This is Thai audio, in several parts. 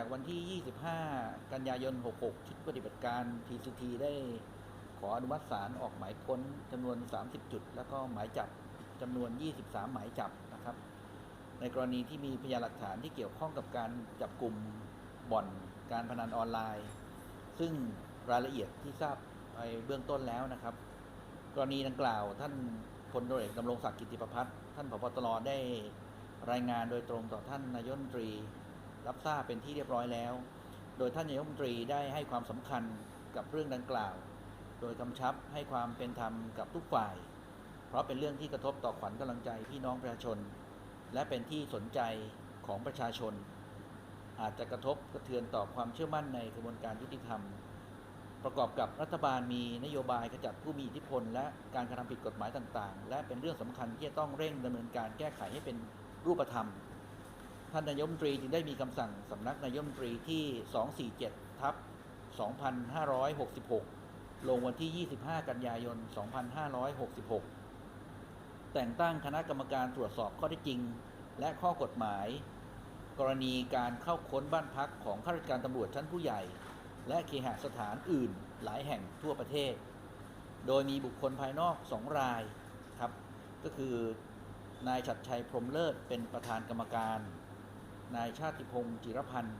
จากวันที่ 25 กันยายน 66 ชุดปฏิบัติการ TCT ได้ขออนุมัติศาลออกหมายค้นจำนวน 30 จุด แล้วก็หมายจับจำนวน 23 หมายจับนะครับ ในกรณีที่มีพยานหลักฐานที่เกี่ยวข้องกับการจับกลุ่มบ่อนการพนันออนไลน์ ซึ่งรายละเอียดที่ทราบไปเบื้องต้นแล้วนะครับ กรณีดังกล่าวท่านพลตรเอกดำรงศักดิ์กิติประพัฒน์ท่านผบตรได้รายงานโดยตรงต่อท่านนายกรัฐมนตรี รับทราบเป็นที่เรียบร้อยแล้ว โดยท่านนายกรัฐมนตรีได้ให้ความสำคัญกับเรื่องดังกล่าว โดยกำชับให้ความเป็นธรรมกับทุกฝ่าย เพราะเป็นเรื่องที่กระทบต่อขวัญกำลังใจพี่น้องประชาชน และเป็นที่สนใจของประชาชน อาจจะกระทบกระเทือนต่อความเชื่อมั่นในกระบวนการยุติธรรม ประกอบกับรัฐบาลมีนโยบายขจัดผู้มีอิทธิพล และการกระทำผิดกฎหมายต่างๆ และเป็นเรื่องสำคัญที่จะต้องเร่งดำเนินการแก้ไขให้เป็นรูปธรรม ท่านนายมตรีจึงได้มีคำสั่งสำนักนายมตรีที่ 247 ทับ 2566 ลงวันที่ 25 กันยายน 2566 แต่งตั้งคณะกรรมการตรวจสอบข้อเท็จจริง และข้อกฎหมาย กรณีการเข้าค้นบ้านพักของข้าราชการตำรวจชั้นผู้ใหญ่ และเคหสถานอื่นหลายแห่งทั่วประเทศ โดยมีบุคคลภายนอกสองรายครับ ก็คือนายชัดชัยพรมเลิศเป็นประธานกรรมการ นายชาติพงศ์จิรพันธ์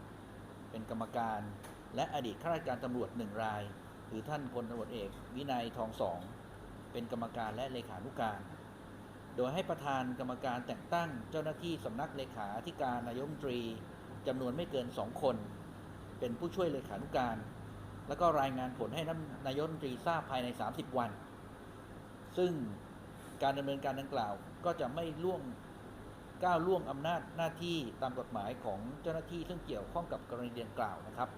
เป็นกรรมการ และอดีตข้าราชการตำรวจหนึ่งราย คือท่านพลตำรวจเอก วินัยทองสอง เป็นกรรมการและเลขานุการ โดยให้ประธานกรรมการแต่งตั้งเจ้าหน้าที่สำนักเลขาธิการนายมนตรีจำนวนไม่เกินสองคน เป็นผู้ช่วยเลขานุการ แล้วก็รายงานผลให้นายมนตรีทราบภายใน 30 วัน ซึ่งการดำเนินการดังกล่าวก็จะไม่ล่วง ก้าวล่วงอำนาจหน้าที่ตามกฎหมายของเจ้าหน้าที่ซึ่งเกี่ยวข้องกับกรณีดังกล่าวนะครับ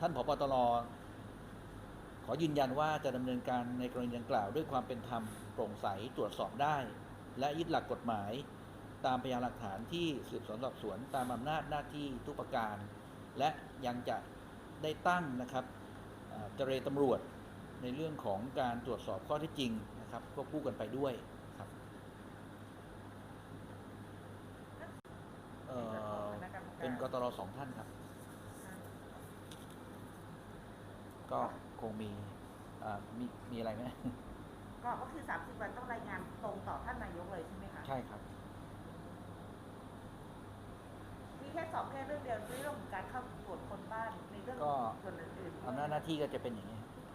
ท่านผบตรขอยืนยันว่าจะดำเนินการในกรณีดังกล่าว ด้วยความเป็นธรรมโปร่งใสตรวจสอบได้ และยึดหลักกฎหมาย ตามพยานหลักฐานที่สืบสวนสอบสวนตามอำนาจหน้าที่ทุกประการ และยังจะได้ตั้งนะครับเอ่อเจรตำรวจในเรื่องของการตรวจสอบข้อเท็จจริงนะครับควบคู่กันไปด้วยครับเอ่อเป็น กตรสองท่านครับ ก็คงมีอ่ามีมีอะไรไหมก็ก็คือ 30 วันต้องรายงานตรงต่อท่านนายกเลยใช่ไหมคะ ใช่ครับ มีแค่สอบแค่เรื่องเดียวในเรื่องของการเข้าตรวจคนบ้านในเรื่องก็ส่วนอื่นๆอำนาจหน้าที่ก็จะเป็นอย่างนี้อ